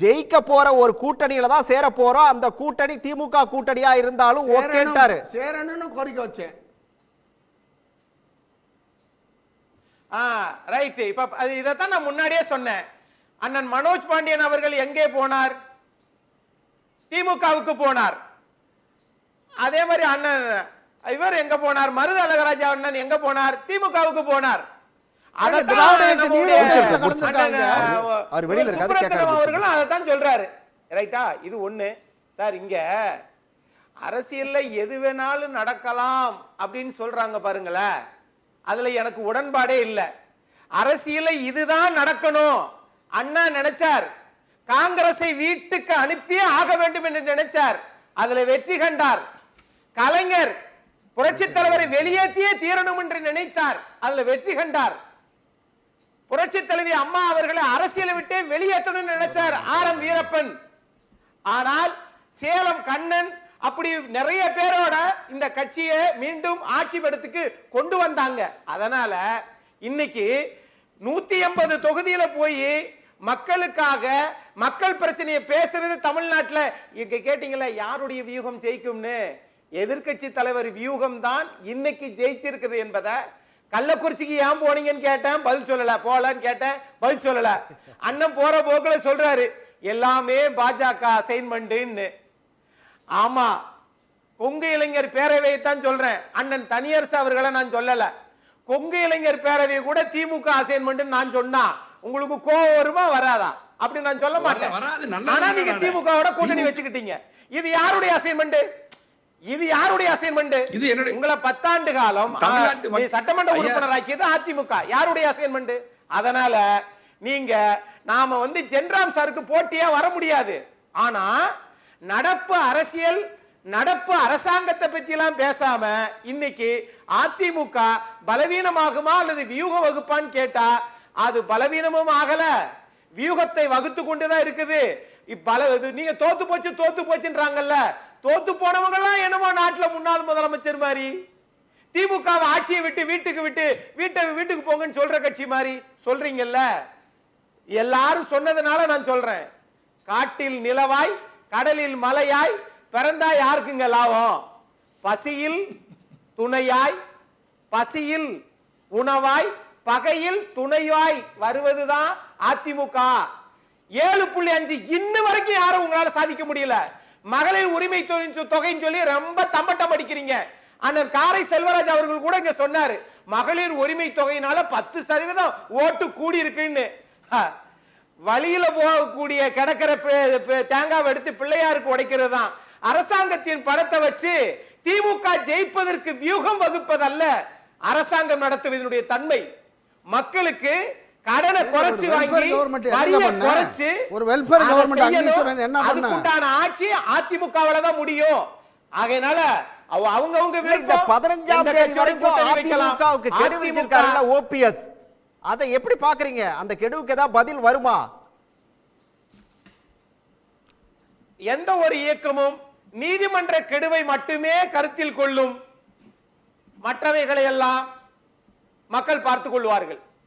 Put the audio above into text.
ஜெயிக்க போற ஒரு கூட்டணியில தான் சேர போறோம். அந்த கூட்டணி திமுக கூட்டணியா இருந்தாலும் சேரணும், சேரணும்னு கோரிக்கை வச்சேன். ஆ ரைட் இப்ப அது இதைத்தான் நான் முன்னாடியே சொன்னேன். அண்ணன் மனோஜ் பாண்டியன் அவர்கள் எங்கே போனார்? திமுகவுக்கு போனார். அதே மாதிரி அண்ணன் இவர் எங்க போனார்? மருது அழகராஜா அண்ணன் எங்க போனார்? திமுகவுக்கு போனார். அவர் வெளியில இருக்காரு. அவர்களும் அதைத்தான் சொல்றாரு. ரைட்டா? இது ஒண்ணு. சார் இங்க அரசியல்ல எது வேணாலும் நடக்கலாம் அப்படின்னு சொல்றாங்க பாருங்களேன். அதுல எனக்கு உடன்பாடே இல்லை. அரசியல்ல இதுதான் நடக்கணும். அண்ணா நினைச்சார். காங்கிரஸை வீட்டுக்கு அனுப்பியே ஆக வேண்டும் என்று நினைச்சார். அதுல வெற்றி கண்டார். கலைஞர் புரட்சி தலைவரை வெளியேற்றியே தீரணும் என்று நினைத்தார். அதுல வெற்றி கண்டார். புரட்சி தலைவி அம்மா அவர்களை அரசியலை விட்டே வெளியேற்றணும்னு நினைச்சார் ஆர் எம் வீரப்பன். ஆனால் சேலம் கண்ணன் அப்படி நிறைய பேரோட இந்த கட்சியை மீண்டும் ஆட்சி படத்துக்கு கொண்டு வந்தாங்க. அதனால இன்னைக்கு நூத்தி எண்பது தொகுதியில போய் மக்களுக்காக மக்கள் பிரச்சனையை பேசுறது தமிழ்நாட்டில். இங்க கேட்டீங்களா யாருடைய வியூகம் ஜெயிக்கும்னு? எதிர்க்கட்சி தலைவர் வியூகம் தான் இன்னைக்கு ஜெயிச்சிருக்குது என்பதை கள்ளக்குறிச்சிக்கு ஏன் போனீங்கன்னு கேட்டேன் பதில் சொல்லல. போலன்னு கேட்டேன் பதில் சொல்லல. அண்ணன் போற போக்குல சொல்றாரு எல்லாமே பாஜக அசைன்மெண்ட்னு ஆமா கொங்கு இளைஞர் பேரவையை தான் சொல்றேன். அண்ணன் தனியரசு அவர்களை நான் சொல்லல. கொங்கு இளைஞர் பேரவை கூட திமுக அசைன்மெண்ட் நான் சொன்னா உங்களுக்கு கோவம் வருமா வராதா? அப்படி நான் சொல்ல மாட்டேன். ஆனா நீங்க. திமுகவோட கூட்டணி வச்சுக்கிட்டீங்க. இது யாருடைய அசைன்மெண்ட் இது யாருடைய அசைன்மெண்ட் இது உங்களை பத்தாண்டு காலம் சட்டமன்ற ஐயா. உறுப்பினர் ஆக்கியது அதிமுக. யாருடைய அசைன்மெண்ட் அதனால நீங்க நாம வந்து ஜென்ராம் சாருக்கு போட்டியா வர முடியாது. ஆனா நடப்பு அரசியல் நடப்பு அரசாங்கத்தை பத்தி எல்லாம் பேசாம இன்னைக்கு அதிமுக பலவீனமாகுமா அல்லது வியூகம் வகுப்பான்னு கேட்டா அது பலவீனமும் ஆகல. வியூகத்தை வகுத்து கொண்டுதான் இருக்குது. இப்பல இது நீங்க தோத்து போச்சு தோத்து போச்சுன்றாங்கல்ல. தோத்து போனவங்க எல்லாம் என்னமோ நாட்டுல முன்னாள் முதலமைச்சர் மாதிரி. திமுக ஆட்சியை விட்டு வீட்டுக்கு விட்டு வீட்டை வீட்டுக்கு போங்கன்னு சொல்ற கட்சி மாதிரி. சொல்றீங்கல்ல? எல்லாரும் சொன்னதுனால நான் சொல்றேன். காட்டில் நிலவாய் கடலில் மலையாய் பிறந்தா யாருக்குங்க லாபம்? பசியில் துணையாய் பசியில் உணவாய் பகையில் துணையாய் வருவதுதான் அதிமுக. ஏழு புள்ளி அஞ்சு இன்ன வரைக்கும் யாரும் உங்களால சாதிக்க முடியல. மகளிர் உரிமை தொகைன்னு சொல்லி ரொம்ப தம்பட்டம் அடிக்கிறீங்க. அண்ணன் காரை செல்வராஜ் அவர்கள் கூட இங்க சொன்னாரு மகளிர் உரிமை தொகையினால பத்து சதவீதம் ஓட்டு கூடி இருக்குன்னு வழியில போகக்கூடிய கிடக்கிற தேங்காவை எடுத்து பிள்ளையாருக்கு உடைக்கிறது தான் அரசாங்கத்தின் படத்தை வச்சு திமுக ஜெயிப்பதற்கு வியூகம் வகுப்பதல்ல. அரசாங்கம் நடத்துவதனுடைய தன்மை. மக்களுக்கு கடனை குறைச்சு வாங்கி வரியை? குறைச்சு ஒரு செய்யணும். அங்கீஸ்வரன் என்ன? அதுக்குண்டான ஆட்சி அதிமுகவுல தான் முடியும் ஆகையினால அவ- அவங்கவங்க இந்த. பதினஞ்சாம் தேதி வரைக்கும். அதிமுகவுக்கு கெடு வச்சிருக்காருல்ல ஓபிஎஸ் அதை எப்படி பாக்குறீங்க அந்த கெடுவுக்கு ஏதாவது பதில் வருமா எந்த ஒரு இயக்கமும் நீதிமன்ற கெடுவை மட்டுமே கருத்தில் கொள்ளும் மற்றவைகளை எல்லாம் மக்கள் பார்த்துக் கொள்வார்கள்